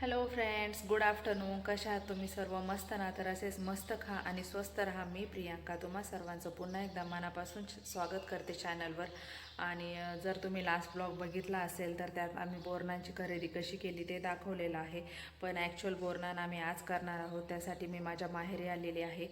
Hello friends good afternoon कशा आहात तुम्ही सर्व? मस्त ना? तर असेच मस्त खा आणि स्वस्त राहा. मी प्रियांका. तुम्हा सर्वांचं पुन्हा एकदा मनापासून स्वागत करते चॅनलवर आणि जर तुम्ही लास्ट ब्लॉग बघितला असेल तर त्यात आम्ही बोरणांची खरेदी कशी केली ते दाखवलेलं आहे. पण ॲक्च्युअल बोरणान आम्ही आज करणार आहोत त्यासाठी मी माझ्या माहेरी आलेली आहे.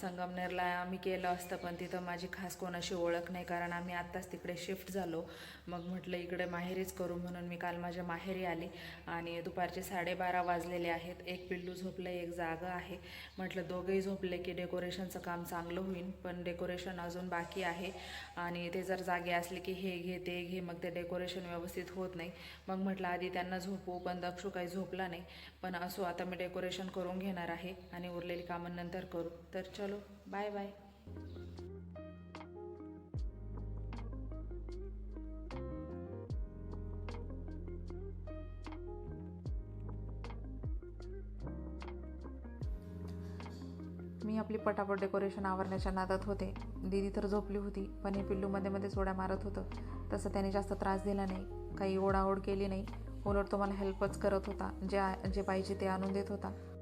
संगमनेरला आम्ही केलं असतं पण तिथं माझी खास कोणाशी ओळख नाही कारण आम्ही आत्ताच तिकडे शिफ्ट झालो. मग म्हटलं इकडे माहेरीच करू म्हणून मी काल माझ्या माहेरी आले. आणि दुपारचे साडेबारा वाजलेले आहेत. एक पिल्लू झोपलं एक जागा आहे. म्हटलं दोघेही झोपले की डेकोरेशनचं काम चांगलं होईल पण डेकोरेशन अजून बाकी आहे. आणि ते जर जागे असले की हे घे ते घे मग ते डेकोरेशन व्यवस्थित होत नाही. मग म्हटलं आधी त्यांना झोपू पण दक्षू काही झोपला नाही. पण असो आता मी डेकोरेशन करून घेणार आहे आणि उरलेली कामं नंतर करू. तर चलो बाय बाय मी आपली पटापट डेकोरेशन आवरण्याच्या नादात होते. दीदी तर झोपली होती पण हे पिल्लू मध्ये मध्ये सोड्या मारत होतं. तसं त्याने जास्त त्रास दिला नाही. काही ओढाओढ केली नाही. उलट तो मला हेल्पच करत होता. जे जे पाहिजे ते आणून देत होता.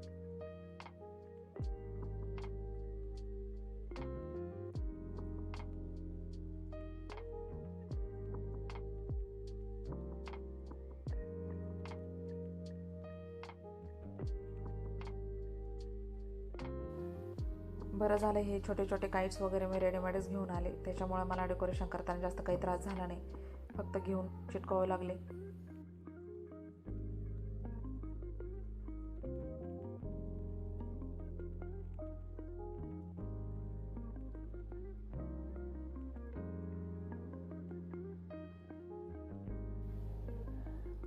बरं झालं हे छोटे छोटे काईट्स वगैरे मी रेडीमेडच घेऊन आले. त्याच्यामुळे मला डेकोरेशन करताना जास्त काही त्रास झाला नाही. फक्त घेऊन चिटकावं लागले.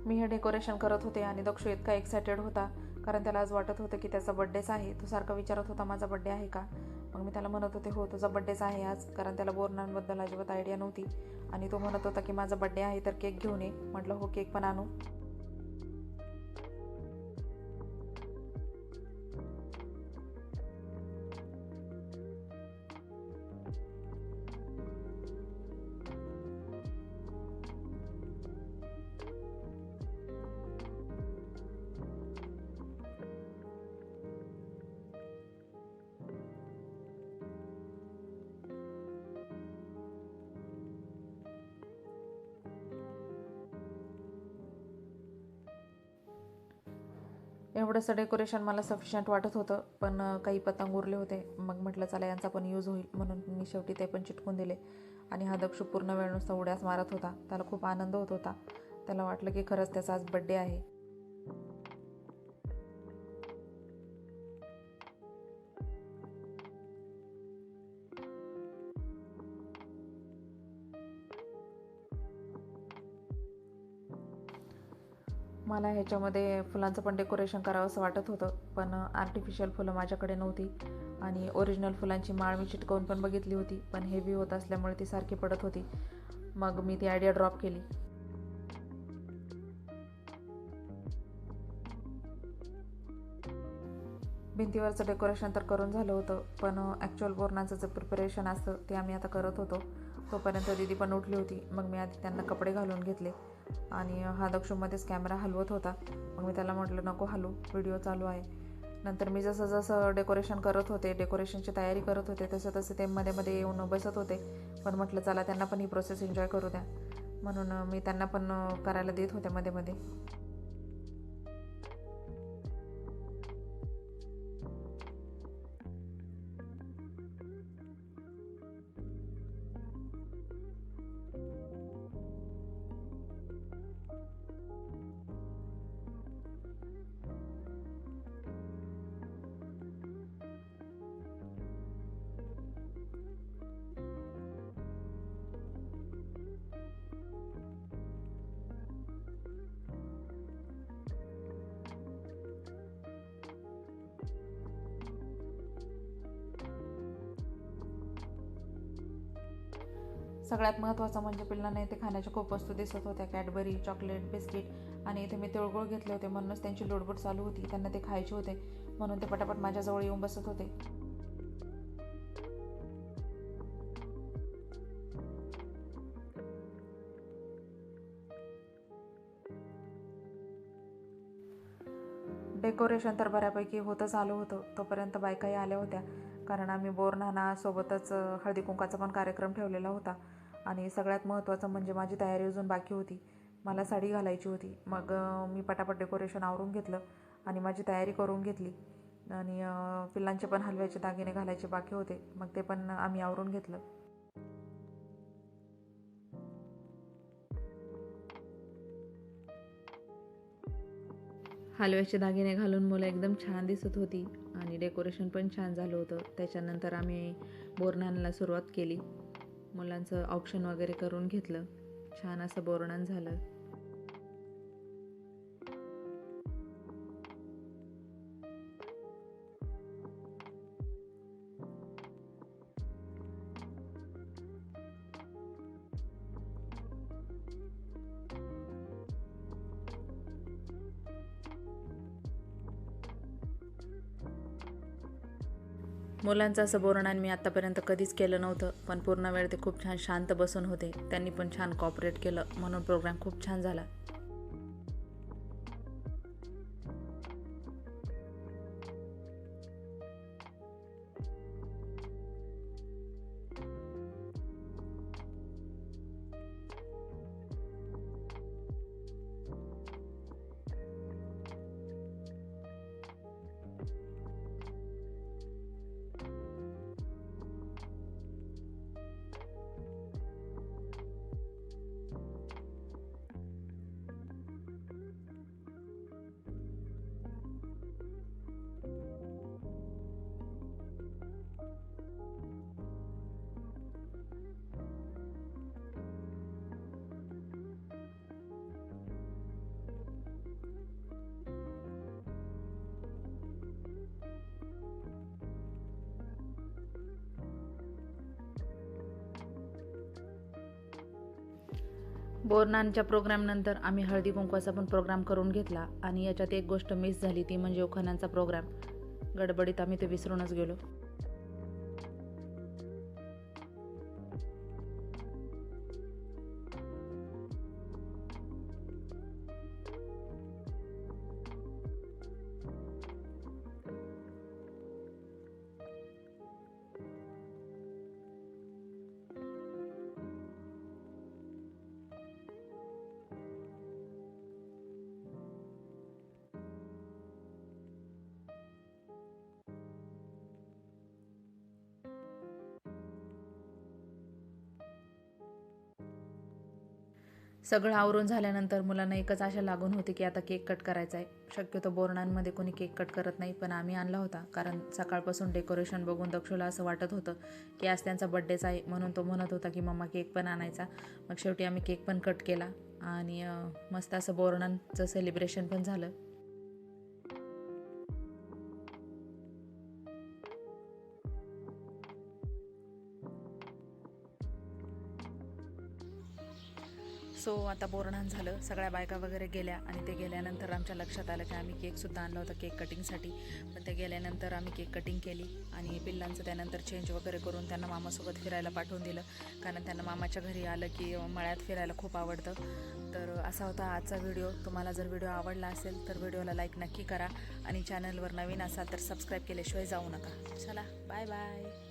मी हे डेकोरेशन करत होते आणि दक्ष इतका एक्सायटेड होता. कारण त्याला आज वाटत होतं की त्याचा बड्डेच आहे. तो सारखा विचारत होता माझा बड्डे आहे का? मग मी त्याला म्हणत होते हो तुझा बड्डेच आहे आज. कारण त्याला बोरणांबद्दल अजिबात आयडिया नव्हती. आणि तो म्हणत होता की माझा बड्डे आहे तर केक घेऊन ये. म्हटलं हो केक पण आणू. एवढंसं डेकोरेशन मला सफिशियंट वाटत होतं पण काही पतंग उरले होते. मग म्हटलं चला यांचा पण यूज होईल. म्हणून मी शेवटी ते पण चिटकून दिले. आणि हा दक्षू पूर्ण वेळ नुसता उड्यास मारत होता. त्याला खूप आनंद होत होता. त्याला वाटलं की खरंच त्याचा आज बड्डे आहे. मला ह्याच्यामध्ये फुलांचं पण डेकोरेशन करावं असं वाटत होतं पण आर्टिफिशियल फुलं माझ्याकडे नव्हती. आणि ओरिजिनल फुलांची माळ मी चिटकवून पण बघितली होती पण हेवी होत असल्यामुळे ती सारखी पडत होती. मग मी ती आयडिया ड्रॉप केली. भिंतीवरचं डेकोरेशन तर करून झालं होतं पण ॲक्च्युअल बोरणाचं जे प्रिपरेशन असतं ते आम्ही आता करत होतो. तोपर्यंत दिदी पण उठली होती मग मी आधी त्यांना कपडे घालून घेतले. आणि हा दक्षूमध्येच कॅमेरा हलवत होता. मग मी त्याला म्हटलं नको हलू व्हिडिओ चालू आहे. नंतर मी जसं जसं डेकोरेशन करत होते डेकोरेशनची तयारी करत होते तसं तसं ते मध्ये मध्ये येऊन बसत होते. पण म्हटलं चला त्यांना पण ही प्रोसेस एन्जॉय करू द्या. म्हणून मी त्यांना पण करायला देत होते मध्ये मध्ये सगळ्यात महत्त्वाचं म्हणजे पिल्लांना इथे खाण्याच्या खूप वस्तू दिसत होत्या. कॅडबरी चॉकलेट बिस्किट आणि इथे मी तिळगुळ घेतले होते. म्हणूनच त्यांची लोडबोट चालू होती. त्यांना ते खायचे होते. म्हणून ते पटापट माझ्याजवळ येऊन बसत होते. डेकोरेशन तर बऱ्यापैकी होतच आलं होतं. तोपर्यंत बायकाही आल्या होत्या. कारण आम्ही बोरनाना सोबतच हळदी कुंकाचा पण कार्यक्रम ठेवलेला होता. आणि सगळ्यात महत्त्वाचं म्हणजे माझी तयारी अजून बाकी होती. मला साडी घालायची होती. मग मी पटापट डेकोरेशन आवरून घेतलं आणि माझी तयारी करून घेतली. आणि पिल्लांचे पण हलव्याचे दागिने घालायचे बाकी होते. मग ते पण आम्ही आवरून घेतलं. हलव्याचे दागिने घालून मुलं एकदम छान दिसत होती आणि डेकोरेशन पण छान झालं होतं. त्याच्यानंतर आम्ही बोरनानला सुरुवात केली. मुलांचं ऑप्शन वगैरे करून घेतलं. छान असं बोरणान झालं. मुलांचं असं बोरणान मी आत्तापर्यंत कधीच केलं नव्हतं पण पूर्ण वेळ ते खूप छान शांत बसून होते. त्यांनी पण छान कॉपरेट केलं म्हणून प्रोग्राम खूप छान झाला. बोरनानच्या प्रोग्रामनंतर आम्ही हळदी कुंकवाचा पण प्रोग्राम करून घेतला. आणि याच्यात एक गोष्ट मिस झाली ती म्हणजे उखाण्यांचा प्रोग्राम गडबडीत आम्ही ते विसरूनच गेलो. सगळं आवरून झाल्यानंतर मुलांना एकच आशा लागून होती की आता केक कट करायचा आहे शक्यतो बोरणांमध्ये कोणी केक कट करत नाही पण आम्ही आणला होता. कारण सकाळपासून डेकोरेशन बघून दक्षुला असं वाटत होतं की आज त्यांचा बड्डेच आहे म्हणून तो म्हणत होता की मम्मा केक पण आणायचा. मग शेवटी आम्ही केक पण कट केला. आणि मस्त असं बोरणांचं सेलिब्रेशन पण झालं. सो आता बोरणान झालं. सगळ्या बायका वगैरे गेल्या आणि ते गेल्यानंतर आमच्या लक्षात आलं की आम्ही केकसुद्धा आणला होता केक कटिंगसाठी. पण ते गेल्यानंतर आम्ही केक कटिंग केली आणि पिल्लांचं त्यानंतर चेंज वगैरे करून त्यांना मामासोबत फिरायला पाठवून दिलं. कारण त्यांना मामाच्या घरी आलं की मळ्यात फिरायला खूप आवडतं. तर असा होता आजचा व्हिडिओ. तुम्हाला जर व्हिडिओ आवडला असेल तर व्हिडिओला लाईक नक्की करा आणि चॅनलवर नवीन असाल तर सबस्क्राईब केल्याशिवाय जाऊ नका. चला बाय बाय